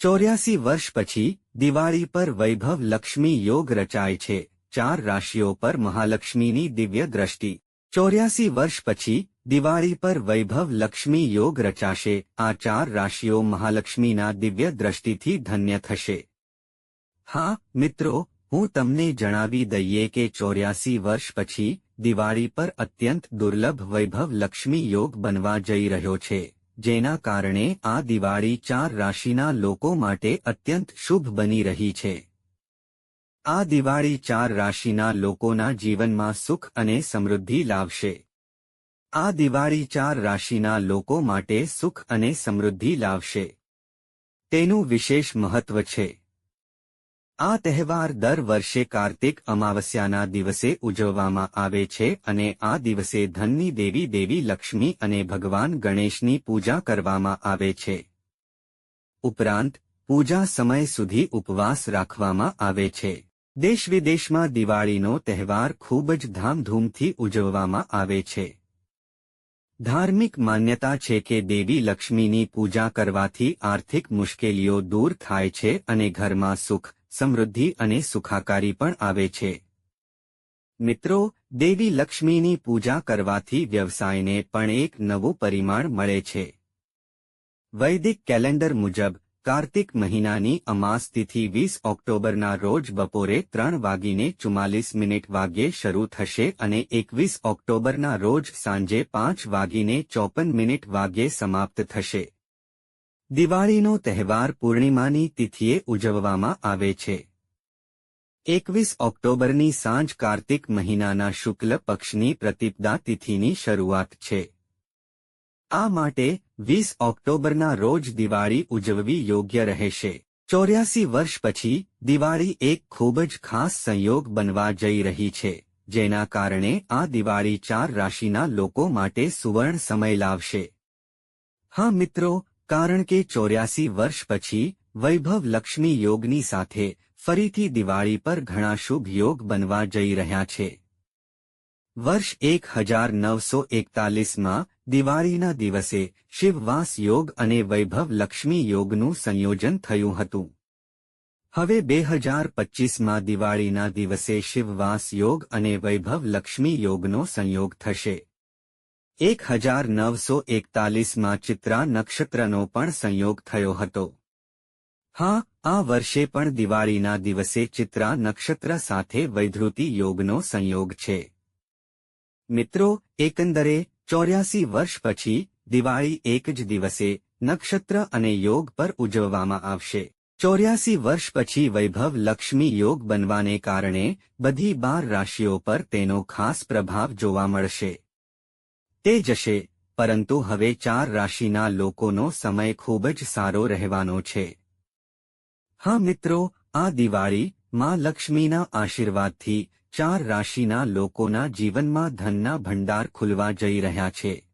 ચોર્યાસી વર્ષ પછી દિવાળી પર વૈભવ લક્ષ્મી યોગ રચાય છે. ચાર રાશિઓ પર મહાલક્ષ્મીની દિવ્ય દ્રષ્ટિ. ચોર્યાસી વર્ષ પછી દિવાળી પર વૈભવ લક્ષ્મી યોગ રચાશે. આ ચાર રાશિઓ મહાલક્ષ્મીના દિવ્ય દ્રષ્ટિથી ધન્ય થશે. હા, મિત્રો, હું તમને જણાવી દઈએ કે ચોર્યાસી વર્ષ પછી દિવાળી પર અત્યંત દુર્લભ વૈભવ લક્ષ્મી યોગ બનવા જઈ રહ્યો છે. જેના કારણે આ દિવાળી ચાર રાશિના લોકો માટે અત્યંત શુભ બની રહી છે. આ દિવાળી ચાર રાશિના લોકોના જીવનમાં સુખ અને સમૃદ્ધિ લાવશે. આ દિવાળી ચાર રાશિના લોકો માટે સુખ અને સમૃદ્ધિ લાવશે. તેનું વિશેષ મહત્વ છે. આ તહેવાર દર વર્ષે કાર્તિક અમાવસ્યાના દિવસે ઉજવવામાં આવે છે અને આ દિવસે ધનની દેવી દેવી લક્ષ્મી અને ભગવાન ગણેશની પૂજા કરવામાં આવે છે. ઉપરાંત, પૂજા સમય સુધી ઉપવાસ રાખવામાં આવે છે. દેશ વિદેશમાં દિવાળીનો તહેવાર ખૂબ જ ધામધૂમથી ઉજવવામાં આવે છે. ધાર્મિક માન્યતા છે કે દેવી લક્ષ્મીની પૂજા કરવાથી આર્થિક મુશ્કેલીઓ દૂર થાય છે અને ઘરમાં સુખ સમૃદ્ધિ અને સુખાકારી પણ આવે છે. મિત્રો, દેવી લક્ષ્મીની પૂજા કરવાથી વ્યવસાયને પણ એક નવું પરિમાણ મળે છે. વૈદિક કેલેન્ડર મુજબ, કાર્તિક મહિનાની અમાસ તિથિ વીસ ઓક્ટોબરના રોજ બપોરે ત્રણ વાગીને ચુમ્માલીસ મિનિટ વાગ્યે શરૂ થશે અને એકવીસ ઓક્ટોબરના રોજ સાંજે પાંચ વાગીને ચોપન મિનિટ વાગ્યે સમાપ્ત થશે. દિવાળીનો તહેવાર પૂર્ણિમાની તિથિએ ઉજવવામાં આવે છે. એકવીસ ઓક્ટોબરની સાંજ કાર્તિક મહિનાના શુક્લ પક્ષની પ્રતિપદા તિથિની શરૂઆત છે. આ માટે વીસ ઓક્ટોબરના રોજ દિવાળી ઉજવવી યોગ્ય રહેશે. ચોર્યાસી વર્ષ પછી દિવાળી એક ખૂબ જ ખાસ સંયોગ બનવા જઈ રહી છે, જેના કારણે આ દિવાળી ચાર રાશિના લોકો માટે સુવર્ણ સમય લાવશે. હા મિત્રો કારણ કે ચોર્યાસી વર્ષ પછી, વૈભવ લક્ષ્મી યોગની સાથે, ફરીથી દિવાળી પર ઘણા શુભ યોગ બનવા જઈ રહ્યા છે. વર્ષ એક હજાર નવસો એકતાલીસમાં, દિવાળીના દિવસે, શિવવાસ યોગ અને વૈભવ લક્ષ્મી યોગનું સંયોજન થયું હતું. હવે બે હજાર પચ્ચીસમાં દિવાળીના દિવસે શિવવાસ યોગ અને વૈભવ લક્ષ્મી યોગનો સંયોગ થશે. એક હજાર નવસો એકતાલીસમાં ચિત્રા નક્ષત્રનો પણ સંયોગ થયો હતો. હા, આ વર્ષે પણ દિવાળીના દિવસે ચિત્રા નક્ષત્ર સાથે વૈધૃતિ યોગનો સંયોગ છે. મિત્રો, એકંદરે, ચોર્યાસી વર્ષ પછી, દિવાળી એક જ દિવસે, નક્ષત્ર અને યોગ પર ઉજવવામાં આવશે. ચોર્યાસી વર્ષ પછી વૈભવ લક્ષ્મી યોગ બનવાને કારણે, બધી બાર રાશિઓ પર તેનો ખાસ પ્રભાવ જોવા મળશે. તે જશે, પરંતુ હવે ચાર રાશિના લોકોનો સમય ખૂબ જ સારો રહેવાનો છે. હા મિત્રો, આ દિવાળી માં લક્ષ્મીના આશીર્વાદથી ચાર રાશિના લોકોના જીવનમાં ધનના ભંડાર ખુલવા જઈ રહ્યા છે.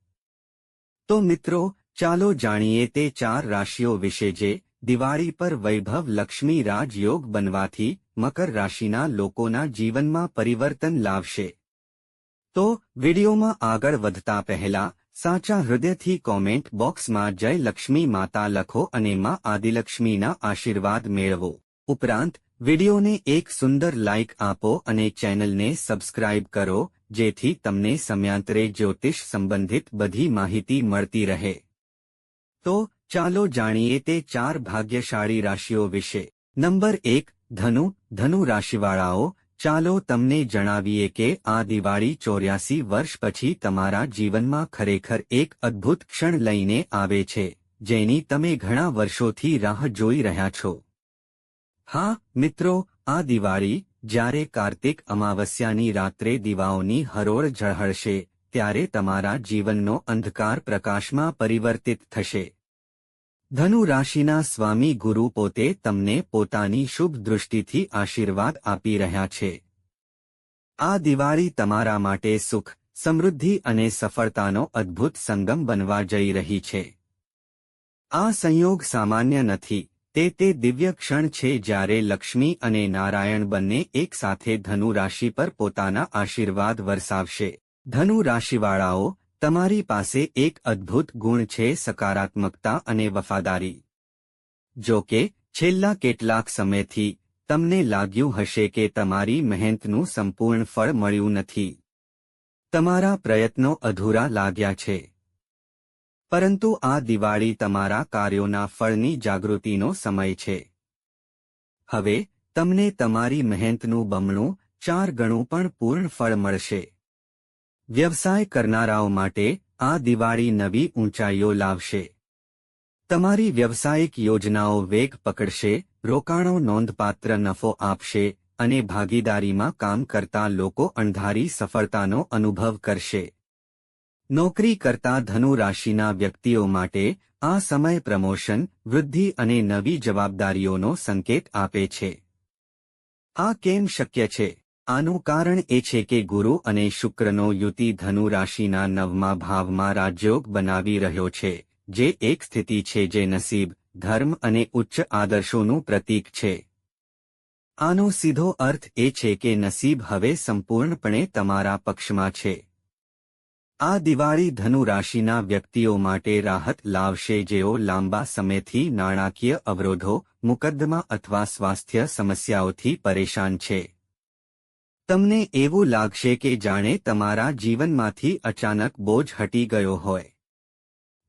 તો મિત્રો, ચાલો જાણીએ તે ચાર રાશિઓ વિશે જે દિવાળી પર વૈભવ લક્ષ્મી રાજયોગ બનવાથી મકર રાશિના લોકોના જીવનમાં પરિવર્તન લાવશે. તો વિડીયોમાં આગળ વધતા પહેલા સાચા હૃદયથી કોમેન્ટ બોક્સમાં જય લક્ષ્મી માતા લખો અને માં આદિલક્ષ્મીના આશીર્વાદ મેળવો. ઉપરાંત, વિડીયોને એક સુંદર લાઇક આપો અને ચેનલને સબસ્ક્રાઇબ કરો, જેથી તમને સમયાંતરે જ્યોતિષ સંબંધિત બધી માહિતી મળતી રહે. તો ચાલો જાણીએ તે ચાર ભાગ્યશાળી રાશિઓ વિશે. નંબર એક, ધનુ ધનુ રાશિવાળાઓ ચાલો તમને જણાવીએ કે આ દિવાળી ચોર્યાસી વર્ષ પછી તમારા જીવનમાં ખરેખર એક અદ્ભુત ક્ષણ લઈને આવે છે, જેની તમે ઘણા વર્ષોથી રાહ જોઈ રહ્યા છો. હા, મિત્રો, આ દિવાળી, જ્યારે કાર્તિક અમાવસ્યાની રાત્રે દીવાઓની હરોળ ઝળહળશે, ત્યારે તમારા જીવનનો અંધકાર પ્રકાશમાં પરિવર્તિત થશે. ધનુ રાશિના સ્વામી ગુરુ પોતે તમને પોતાની શુભ દૃષ્ટિથી આશીર્વાદ આપી રહ્યા છે. આ દિવાળી તમારા માટે સુખ, સમૃદ્ધિ અને સફળતાનો અદ્ભુત સંગમ બનવા જઈ રહી છે. આ સંયોગ સામાન્ય નથી, તે તે દિવ્ય ક્ષણ છે જ્યારે લક્ષ્મી અને નારાયણ બંને એકસાથે ધનુ રાશિ પર પોતાના આશીર્વાદ વરસાવશે. ધનુ રાશિવાળાઓ તમારી પાસે એક અદ્ભુત ગુણ છે સકારાત્મકતા અને વફાદારી. જો કે, છેલ્લા કેટલાક સમયથી તમને લાગ્યું હશે કે તમારી મહેનતનું સંપૂર્ણ ફળ મળ્યું નથી. તમારા પ્રયત્નો અધૂરા લાગ્યા છે. પરંતુ આ દિવાળી તમારા કાર્યોના ફળની જાગૃતિનો સમય છે. હવે, તમને તમારી મહેનતનું બમણું ચાર ગણું પણ પૂર્ણ ફળ મળશે. વ્યવસાય કરનારાઓ માટે આ દિવાળી નવી ઊંચાઈઓ લાવશે. તમારી વ્યવસાયિક યોજનાઓ વેગ પકડશે, રોકાણો નોંધપાત્ર નફો આપશે અને ભાગીદારીમાં કામ કરતા લોકો અણધારી સફળતાનો અનુભવ કરશે. નોકરી કરતા ધનુ રાશિના વ્યક્તિઓ માટે આ સમય પ્રમોશન, વૃદ્ધિ અને નવી જવાબદારીઓનો સંકેત આપે છે. આ કેમ શક્ય છે? આનું કારણ એ છે કે ગુરુ અને શુક્રનો યુતિ ધનુ રાશિના નવમા ભાવમાં રાજયોગ બનાવી રહ્યો છે, જે એક સ્થિતિ છે જે નસીબ, ધર્મ અને ઉચ્ચ આદર્શોનું પ્રતીક છે. આનો સીધો અર્થ એ છે કે નસીબ હવે સંપૂર્ણપણે તમારા પક્ષમાં છે. આ દિવાળી ધનુ રાશિના વ્યક્તિઓ માટે રાહત લાવશે જેઓ લાંબા સમયથી નાણાકીય અવરોધો, મુકદ્દમા અથવા સ્વાસ્થ્ય સમસ્યાઓથી પરેશાન છે. તમને એવું લાગશે કે જાણે તમારા જીવનમાંથી અચાનક બોજ હટી ગયો હોય.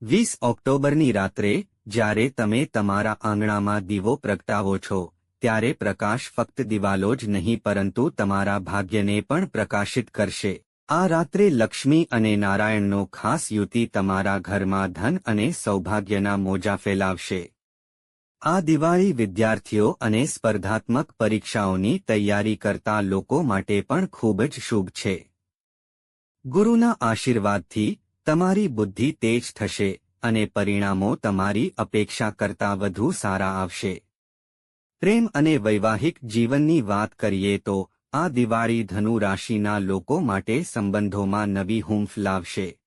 વીસ ઓક્ટોબરની રાત્રે, જ્યારે તમે તમારા આંગણામાં દીવો પ્રગટાવો છો, ત્યારે પ્રકાશ ફક્ત દિવાલો જ નહીં પરંતુ તમારા ભાગ્યને પણ પ્રકાશિત કરશે. આ રાત્રે લક્ષ્મી અને નારાયણનો ખાસ યુતિ તમારા ઘરમાં ધન અને સૌભાગ્યના મોજા ફેલાવશે. આ દિવાળી વિદ્યાર્થીઓ અને સ્પર્ધાત્મક પરીક્ષાઓની તૈયારી કરતા લોકો માટે પણ ખૂબ જ શુભ છે. ગુરુના આશીર્વાદથી તમારી બુદ્ધિ તેજ થશે અને પરિણામો તમારી અપેક્ષા કરતાં વધુ સારા આવશે. પ્રેમ અને વૈવાહિક જીવનની વાત કરીએ તો આ દિવાળી ધનુ રાશિના લોકો માટે સંબંધોમાં નવી હૂંફ લાવશે.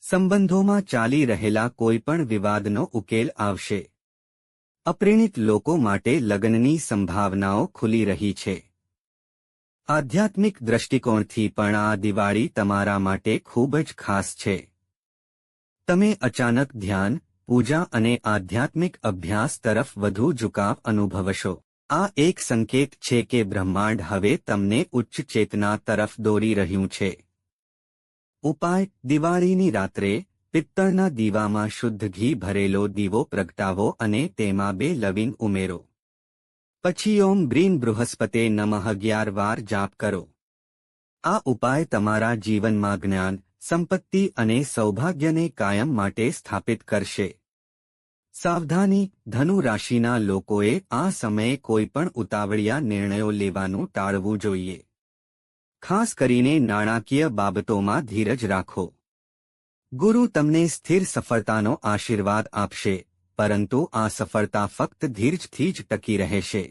સંબંધોમાં ચાલી રહેલા કોઈપણ વિવાદનો ઉકેલ આવશે. અપ્રેણિત લોકો માટે લગ્નની સંભાવનાઓ ખુલી રહી છે. આધ્યાત્મિક દ્રષ્ટિકોણથી પણ આ દિવાળી તમારા માટે ખૂબ જ ખાસ છે. તમે અચાનક ધ્યાન, પૂજા અને આધ્યાત્મિક અભ્યાસ તરફ વધુ ઝુકાવ અનુભવશો. આ એક સંકેત છે કે બ્રહ્માંડ હવે તમને ઉચ્ચ ચેતના તરફ દોરી રહ્યું છે. ઉપાય, દિવાળીની રાત્રે પિત્તળના દીવામાં શુદ્ધ ઘી ભરેલો દીવો પ્રગટાવો અને તેમાં બે લવિંગ ઉમેરો. પછી ઓમ બ્રીન બૃહસ્પતે નમઃ અગિયાર વાર જાપ કરો. આ ઉપાય તમારા જીવનમાં જ્ઞાન, સંપત્તિ અને સૌભાગ્યને કાયમ માટે સ્થાપિત કરશે. સાવધાની, ધનુ રાશિના લોકોએ આ સમયે કોઈપણ ઉતાવળિયા નિર્ણયો લેવાનું ટાળવું જોઈએ. ખાસ કરીને નાણાકીય બાબતોમાં ધીરજ રાખો. ગુરુ તમને સ્થિર સફળતાનો આશીર્વાદ આપશે, પરંતુ આ સફળતા ફક્ત ધીરજથી જ ટકી રહેશે.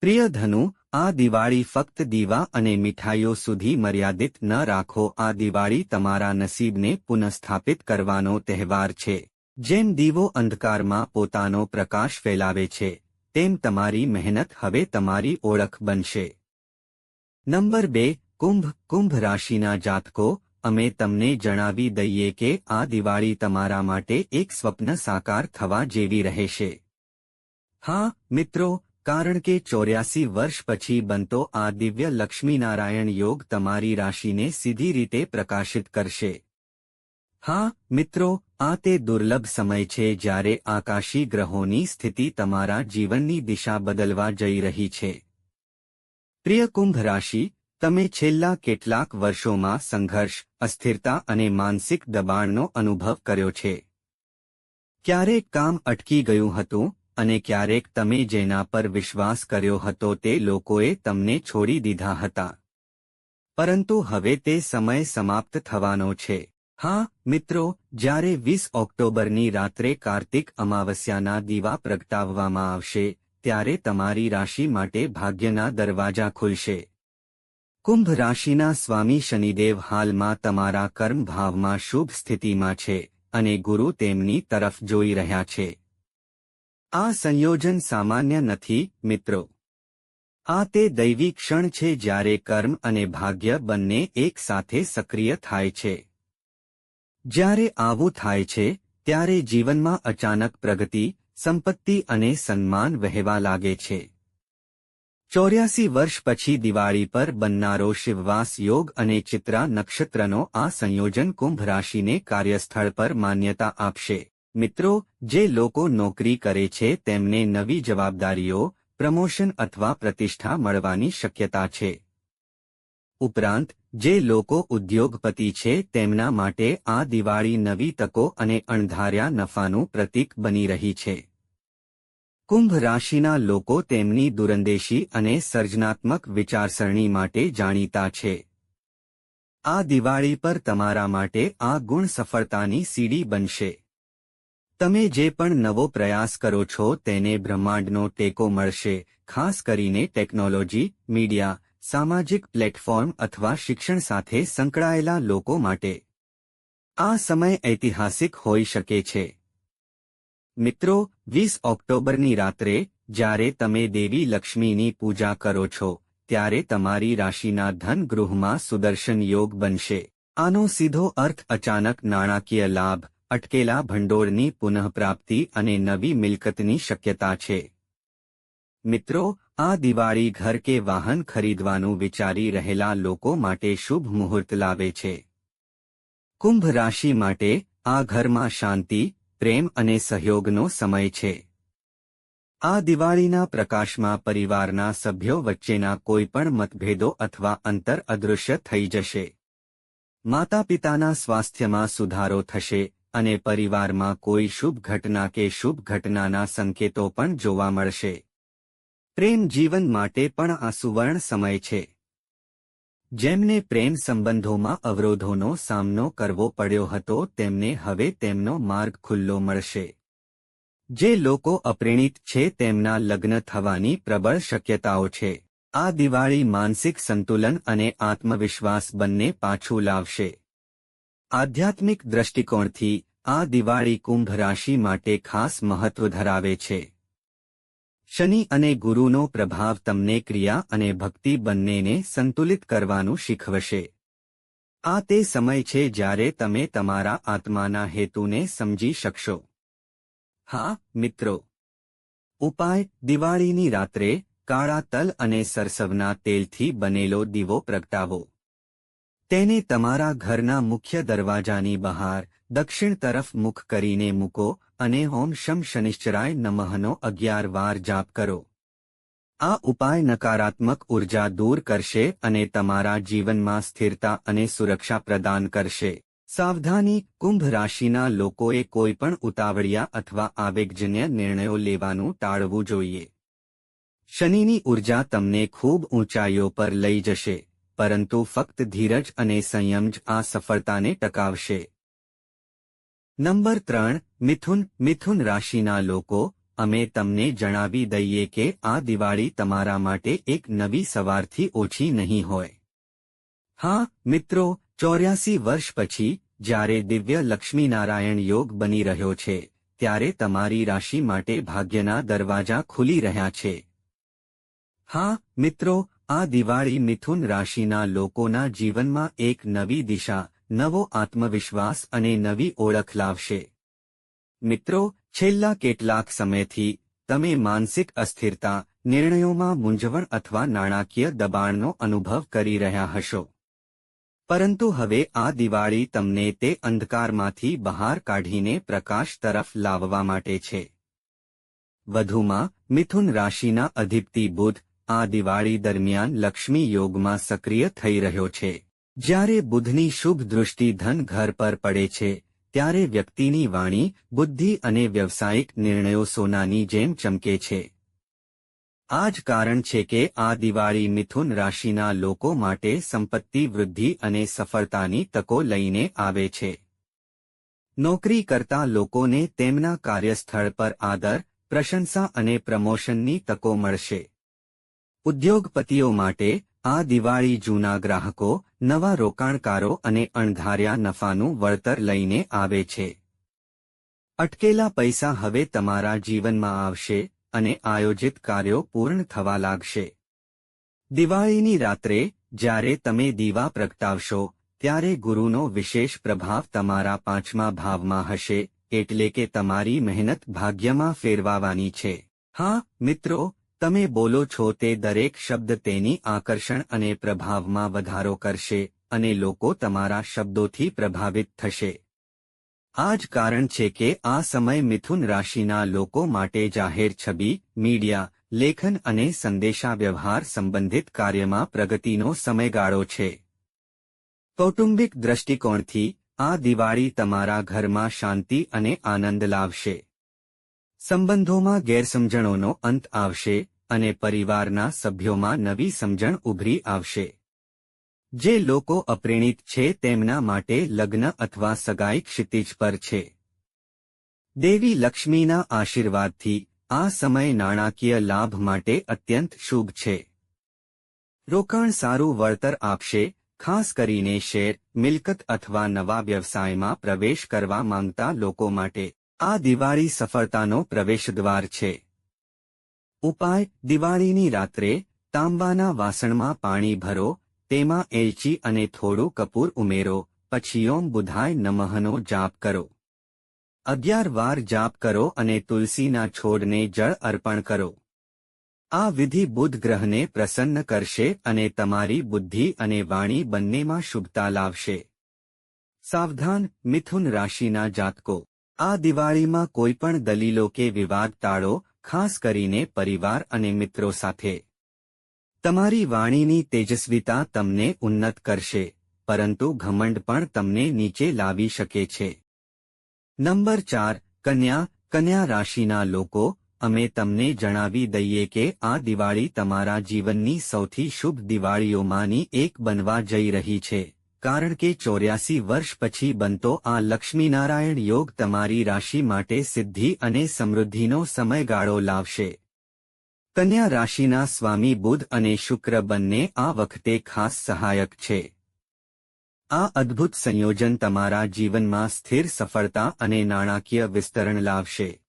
પ્રિય ધનુ, આ દિવાળી ફક્ત દીવા અને મીઠાઈઓ સુધી મર્યાદિત ન રાખો, આ દિવાળી તમારા નસીબને પુનઃસ્થાપિત કરવાનો તહેવાર છે. જેમ દીવો અંધકારમાં પોતાનો પ્રકાશ ફેલાવે છે, તેમ તમારી મહેનત હવે તમારી ઓળખ બનશે. નંબર બે, કુંભ કુંભ રાશિના જાતકો અમે તમને જણાવી દઈએ કે આ દિવાળી તમારા માટે એક સ્વપ્ન સાકાર થવા જેવી રહેશે. હા, મિત્રો, કારણ કે ચોર્યાસી વર્ષ પછી બનતો આ દિવ્ય લક્ષ્મીનારાયણ યોગ તમારી રાશિને સીધી રીતે પ્રકાશિત કરશે. હા, મિત્રો, આ તે દુર્લભ સમય છે જ્યારે આકાશી ગ્રહોની સ્થિતિ તમારા જીવનની દિશા બદલવા જઈ રહી છે. પ્રિય કુંભ રાશિ તમે છેલ્લા કેટલાક વર્ષોમાં સંઘર્ષ, અસ્થિરતા અને માનસિક દબાણનો અનુભવ કર્યો છે. ક્યારેક કામ અટકી ગયું હતું અને ક્યારેક તમે જેના પર વિશ્વાસ કર્યો હતો તે લોકોએ તમને છોડી દીધા હતા. પરંતુ હવે તે સમય સમાપ્ત થવાનો છે. હા, મિત્રો, જ્યારે વીસ ઓક્ટોબરની રાત્રે કાર્તિક અમાવસ્યાના દીવા પ્રગટાવવામાં આવશે, ત્યારે તમારી રાશિ માટે ભાગ્યના દરવાજા ખુલશે. કુંભ રાશિના સ્વામી શનિદેવ હાલમાં તમારા કર્મ ભાવમાં શુભ સ્થિતિમાં છે અને ગુરુ તેમની તરફ જોઈ રહ્યા છે. આ સંયોજન સામાન્ય નથી, મિત્રો. આ તે દૈવી ક્ષણ છે જ્યારે કર્મ અને ભાગ્ય બંને એક સાથે સક્રિય થાય છે. જ્યારે આવું થાય છે, ત્યારે જીવનમાં અચાનક પ્રગતિ, સંપત્તિ અને સન્માન વહેવા લાગે છે. ચોર્યાસી વર્ષ પછી દિવાળી પર બનનારો શિવવાસ યોગ અને ચિત્રા નક્ષત્રનો આ સંયોજન કુંભ રાશિને કાર્યસ્થળ પર માન્યતા આપશે. મિત્રો, જે લોકો નોકરી કરે છે તેમને નવી જવાબદારીઓ, પ્રમોશન અથવા પ્રતિષ્ઠા મળવાની શક્યતા છે. ઉપરાંત, જે લોકો ઉદ્યોગપતિ છે તેમના માટે આ દિવાળી નવી તકો અને અણધાર્યા નફાનું પ્રતીક બની રહી છે. કુંભ રાશિના લોકો તેમની દુરંદેશી અને સર્જનાત્મક વિચારસરણી માટે જાણીતા છે. આ દિવાળી પર તમારા માટે આ ગુણ સફળતાની સીડી બનશે. તમે જે પણ નવો પ્રયાસ કરો છો તેને બ્રહ્માંડનો ટેકો મળશે, ખાસ કરીને ટેકનોલોજી, મીડિયા, સામાજિક પ્લેટફોર્મ અથવા શિક્ષણ સાથે સંકળાયેલા લોકો માટે. આ સમય ઐતિહાસિક હોઈ શકે છે. મિત્રો, વીસ ઓક્ટોબરની રાત્રે, જ્યારે તમે દેવી લક્ષ્મીની પૂજા કરો છો, ત્યારે તમારી રાશિના ધન ગૃહમાં સુદર્શન યોગ બનશે. આનો સીધો અર્થ અચાનક નાણાકીય લાભ, અટકેલા ભંડોળની પુનઃપ્રાપ્તિ અને નવી મિલકતની શક્યતા છે. મિત્રો, આ દિવાળી ઘર કે વાહન ખરીદવાનું વિચારી રહેલા લોકો માટે શુભ મુહૂર્ત લાવે છે. કુંભ રાશિ માટે આ ઘરમાં શાંતિ પ્રેમ અને સહયોગનો સમય છે. આ દિવાળીના પ્રકાશમાં પરિવારના સભ્યો વચ્ચેના કોઈપણ મતભેદો અથવા અંતર અદૃશ્ય થઈ જશે. માતા પિતાના સ્વાસ્થ્યમાં સુધારો થશે અને પરિવારમાં કોઈ શુભ ઘટના કે શુભ ઘટનાના સંકેતો પણ જોવા મળશે. પ્રેમ જીવન માટે પણ આ સુવર્ણ સમય છે. જેમને પ્રેમ સંબંધોમાં અવરોધોનો સામનો કરવો પડ્યો હતો, તેમને હવે તેમનો માર્ગ ખુલ્લો મળશે. જે લોકો અપ્રેણિત છે, તેમના લગ્ન થવાની પ્રબળ શક્યતાઓ છે. આ દિવાળી માનસિક સંતુલન અને આત્મવિશ્વાસ બંને પાછું લાવશે. આધ્યાત્મિક દ્રષ્ટિકોણથી આ દિવાળી કુંભ રાશિ માટે ખાસ મહત્વ ધરાવે છે. શનિ અને ગુરુનો પ્રભાવ તમને ક્રિયા અને ભક્તિ બંનેને સંતુલિત કરવાનું શીખવશે. આ તે સમય છે જ્યારે તમે તમારા આત્માના હેતુને સમજી શકશો. હા, મિત્રો. ઉપાય, દિવાળીની રાત્રે કાળા તલ અને સરસવના તેલથી બનેલો દીવો પ્રગટાવો. તેને તમારા ઘરના મુખ્ય દરવાજાની બહાર, દક્ષિણ તરફ મુખ કરીને મૂકો અને ઓમ શમ શનિશ્ચરાય નમઃનો અગિયાર વાર જાપ કરો. આ ઉપાય નકારાત્મક ઊર્જા દૂર કરશે અને તમારા જીવનમાં સ્થિરતા અને સુરક્ષા પ્રદાન કરશે. સાવધાની, કુંભ રાશિના લોકોએ કોઈપણ ઉતાવળિયા અથવા આવેગજન્ય નિર્ણયો લેવાનું ટાળવું જોઈએ. શનિની ઊર્જા તમને ખૂબ ઊંચાઈઓ પર લઈ જશે. પરંતુ ફક્ત ધીરજ અને સંયમ જ આ સફળતાને ટકાવશે. નંબર ત્રણ, મિથુન મિથુન રાશિના લોકો, અમે તમને જણાવી દઈએ કે આ દિવાળી તમારા માટે એક નવી સવારથી ઓછી નહીં હોય. હા, મિત્રો, ચોર્યાસી વર્ષ પછી, જ્યારે દિવ્ય લક્ષ્મીનારાયણ યોગ બની રહ્યો છે, ત્યારે તમારી રાશિ માટે ભાગ્યના દરવાજા ખુલી રહ્યા છે. હા, મિત્રો આ દિવાળી મિથુન રાશિના લોકોના જીવનમાં એક નવી દિશા, નવો આત્મવિશ્વાસ અને નવી ઓળખ લાવશે. મિત્રો, છેલ્લા કેટલાક સમયથી, તમે માનસિક અસ્થિરતા, નિર્ણયોમાં મૂંઝવણ અથવા નાણાકીય દબાણનો અનુભવ કરી રહ્યા હશો. પરંતુ હવે આ દિવાળી તમને તે અંધકારમાંથી બહાર કાઢીને પ્રકાશ તરફ લાવવા માટે છે. વધુમાં, મિથુન રાશિના અધિપતિ બુધ આ દિવાળી દરમિયાન લક્ષ્મી યોગમાં સક્રિય થઈ રહ્યો છે. જ્યારે બુધની શુભ દૃષ્ટિ ધન ઘર પર પડે છે, ત્યારે વ્યક્તિની વાણી, બુદ્ધિ અને વ્યવસાયિક નિર્ણયો સોનાની જેમ ચમકે છે. આ જ કારણ છે કે આ દિવાળી મિથુન રાશિના લોકો માટે સંપત્તિ વૃદ્ધિ અને સફળતાની તકો લઈને આવે છે. નોકરી કરતા લોકોને તેમના કાર્યસ્થળ પર આદર, પ્રશંસા અને પ્રમોશનની તકો મળશે. ઉદ્યોગપતિઓ માટે આ દિવાળી જૂના ગ્રાહકો, નવા રોકાણકારો અને અણધાર્યા નફાનું વળતર લઈને આવે છે. અટકેલા પૈસા હવે તમારા જીવનમાં આવશે અને આયોજિત કાર્યો પૂર્ણ થવા લાગશે. દિવાળીની રાત્રે જ્યારે તમે દીવા પ્રગટાવશો, ત્યારે ગુરુનો વિશેષ પ્રભાવ તમારા પાંચમા ભાવમાં હશે, એટલે કે તમારી મહેનત ભાગ્યમાં ફેરવાવાની છે. હા, મિત્રો તમે બોલો છો તે દરેક શબ્દ તેની આકર્ષણ અને પ્રભાવમાં વધારો કરશે અને લોકો તમારા શબ્દોથી પ્રભાવિત થશે. આ જ કારણ છે કે આ સમય મિથુન રાશિના લોકો માટે જાહેર છબી, મીડિયા, લેખન અને સંદેશાવ્યવહાર સંબંધિત કાર્યમાં પ્રગતિનો સમયગાળો છે. કૌટુંબિક દ્રષ્ટિકોણથી આ દિવાળી તમારા ઘરમાં શાંતિ અને આનંદ લાવશે. સંબંધોમાં ગેરસમજણોનો અંત આવશે અને પરિવારના સભ્યોમાં નવી સમજણ ઉભરી આવશે. જે લોકો અપ્રેણિત છે તેમના માટે લગ્ન અથવા સગાઈ ક્ષિતિજ પર છે. દેવી લક્ષ્મીના આશીર્વાદથી આ સમય નાણાકીય લાભ માટે અત્યંત શુભ છે. રોકાણ સારું વળતર આપશે, ખાસ કરીને શેર, મિલકત અથવા નવા વ્યવસાયમાં પ્રવેશ કરવા માંગતા લોકો માટે. આ દિવાળી સફળતાનો પ્રવેશદ્વાર છે. ઉપાય, દિવાળીની રાત્રે તાંબાના વાસણમાં પાણી ભરો, તેમાં એલચી અને થોડું કપૂર ઉમેરો, પછી ઓમ બુધાય નમહનો જાપ કરો. અગિયાર વાર જાપ કરો અને તુલસીના છોડને જળ અર્પણ કરો. આ વિધિ બુધ ગ્રહને પ્રસન્ન કરશે અને તમારી બુદ્ધિ અને વાણી બંનેમાં શુભતા લાવશે. સાવધાન, મિથુન રાશિના જાતકો. આ દિવાળીમાં કોઈપણ દલીલો કે વિવાદ ટાળો ખાસ કરીને પરિવાર અને મિત્રો સાથે. તમારી વાણીની તેજસ્વીતા તમને ઉન્નત કરશે, પરંતુ ઘમંડ પણ તમને નીચે લાવી શકે છે. નંબર ચાર, કન્યા કન્યા રાશિના લોકો, અમે તમને જણાવી દઈએ કે આ દિવાળી તમારા જીવનની સૌથી શુભ દિવાળીઓમાંની એક બનવા જઈ રહી છે. કારણ કે ચોર્યાસી વર્ષ પછી બનતો આ લક્ષ્મીનારાયણ યોગ તમારી રાશિ માટે સિદ્ધિ અને સમૃદ્ધિનો સમયગાળો લાવશે. કન્યા રાશિના સ્વામી બુધ અને શુક્ર બંને આ વખતે ખાસ સહાયક છે. આ અદ્ભુત સંયોજન તમારા જીવનમાં સ્થિર સફળતા અને નાણાકીય વિસ્તરણ લાવશે.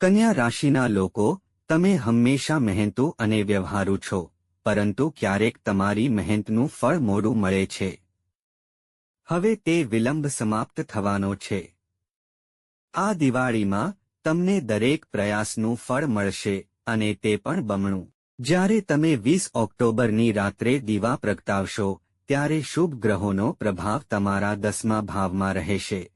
કન્યા રાશિના લોકો, તમે હંમેશા મહેનતુ અને વ્યવહારુ છો, પરંતુ ક્યારેક તમારી મહેનતનું ફળ મોડું મળે છે. હવે તે વિલંબ સમાપ્ત થવાનો છે. આ દિવાળીમાં તમને દરેક પ્રયાસનું ફળ મળશે અને તે પણ બમણું. જ્યારે તમે વીસ ઓક્ટોબરની રાત્રે દીવા પ્રગટાવશો, ત્યારે શુભ ગ્રહોનો પ્રભાવ તમારા દસમા ભાવમાં રહેશે.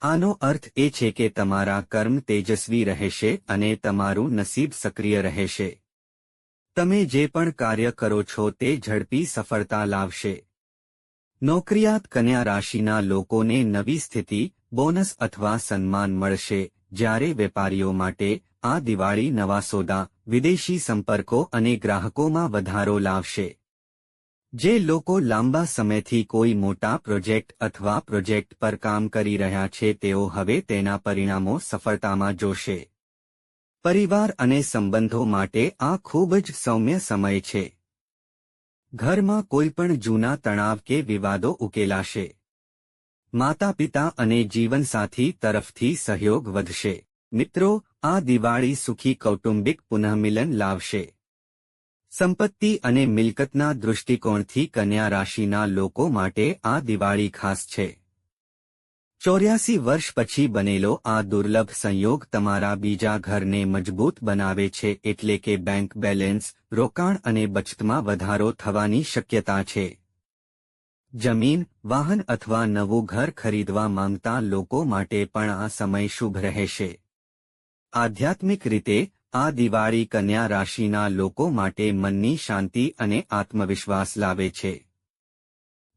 આનો અર્થ એ છે કે તમારા કર્મ તેજસ્વી રહેશે અને તમારું નસીબ સક્રિય રહેશે. તમે જે પણ કાર્ય કરો છો તે ઝડપી સફળતા લાવશે. નોકરિયાત કન્યા રાશિના લોકોને નવી સ્થિતિ, બોનસ અથવા સન્માન મળશે, જ્યારે વેપારીઓ માટે આ દિવાળી નવા સોદા, વિદેશી સંપર્કો અને ગ્રાહકોમાં વધારો લાવશે. જે લોકો લાંબા સમયથી કોઈ મોટા પ્રોજેક્ટ અથવા પ્રોજેક્ટ પર કામ કરી રહ્યા છે, તેઓ હવે તેના પરિણામો સફળતામાં જોશે. પરિવાર અને સંબંધો માટે આ ખૂબ જ સૌમ્ય સમય છે. ઘરમાં કોઈપણ જૂના તણાવ કે વિવાદો ઉકેલાશે. માતા પિતા અને જીવનસાથી તરફથી સહયોગ વધશે. મિત્રો, આ દિવાળી સુખી કૌટુંબિક પુનઃમિલન લાવશે. સંપત્તિ અને મિલકતના દૃષ્ટિકોણથી કન્યા રાશિના લોકો માટે આ દિવાળી ખાસ છે. ચોર્યાસી વર્ષ પછી બનેલો આ દુર્લભ સંયોગ તમારા બીજા ઘરને મજબૂત બનાવે છે એટલે કે બેંક બેલેન્સ, રોકાણ અને બચતમાં વધારો થવાની શક્યતા છે. જમીન, વાહન અથવા નવું ઘર ખરીદવા માંગતા લોકો માટે પણ આ સમય શુભ રહેશે. આધ્યાત્મિક રીતે, આ દિવાળી કન્યા રાશિના લોકો માટે મનની શાંતિ અને આત્મવિશ્વાસ લાવે છે.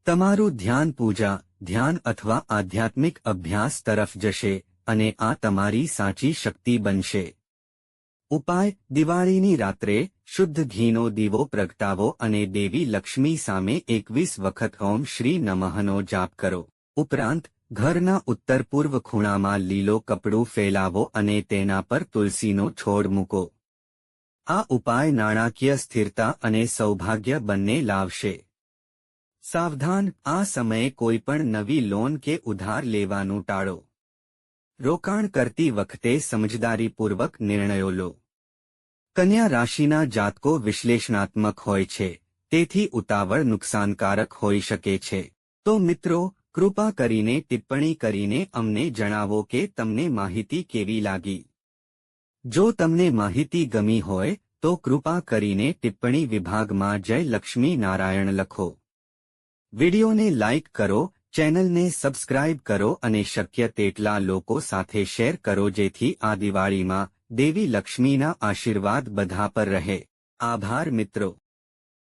તમારું ધ્યાન પૂજા, ધ્યાન અથવા આધ્યાત્મિક અભ્યાસ તરફ જશે અને આ તમારી સાચી શક્તિ બનશે. ઉપાય, દિવાળીની રાત્રે શુદ્ધ ઘીનો દીવો પ્રગટાવો અને દેવી લક્ષ્મી સામે એકવીસ વખત ઓમ શ્રી નમઃનો જાપ કરો. ઉપરાંત, ઘરના ઉત્તર પૂર્વ ખૂણામાં લીલો કપડું ફેલાવો અને તેના પર તુલસીનો છોડ મૂકો. આ ઉપાય નાણાકીય સ્થિરતા અને સૌભાગ્ય બંને લાવશે. સાવધાન, આ સમયે કોઈપણ નવી લોન કે ઉધાર લેવાનું ટાળો. રોકાણ કરતી વખતે સમજદારીપૂર્વક નિર્ણયો લો. કન્યા રાશિના જાતકો વિશ્લેષણાત્મક હોય છે, તેથી ઉતાવળ નુકસાનકારક હોઈ શકે છે. તો મિત્રો, કૃપા કરીને ટિપ્પણી કરીને અમને જણાવો કે તમને માહિતી કેવી લાગી. જો તમને માહિતી ગમી હોય, તો કૃપા કરીને ટિપ્પણી વિભાગમાં જય લક્ષ્મી નારાયણ લખો. વિડિયોને લાઇક કરો, ચેનલને સબસ્ક્રાઇબ કરો અને શક્ય તેટલા લોકો સાથે શેર કરો જેથી આ દિવાળીમાં દેવી લક્ષ્મીના આશીર્વાદ બધા પર રહે. આભાર મિત્રો.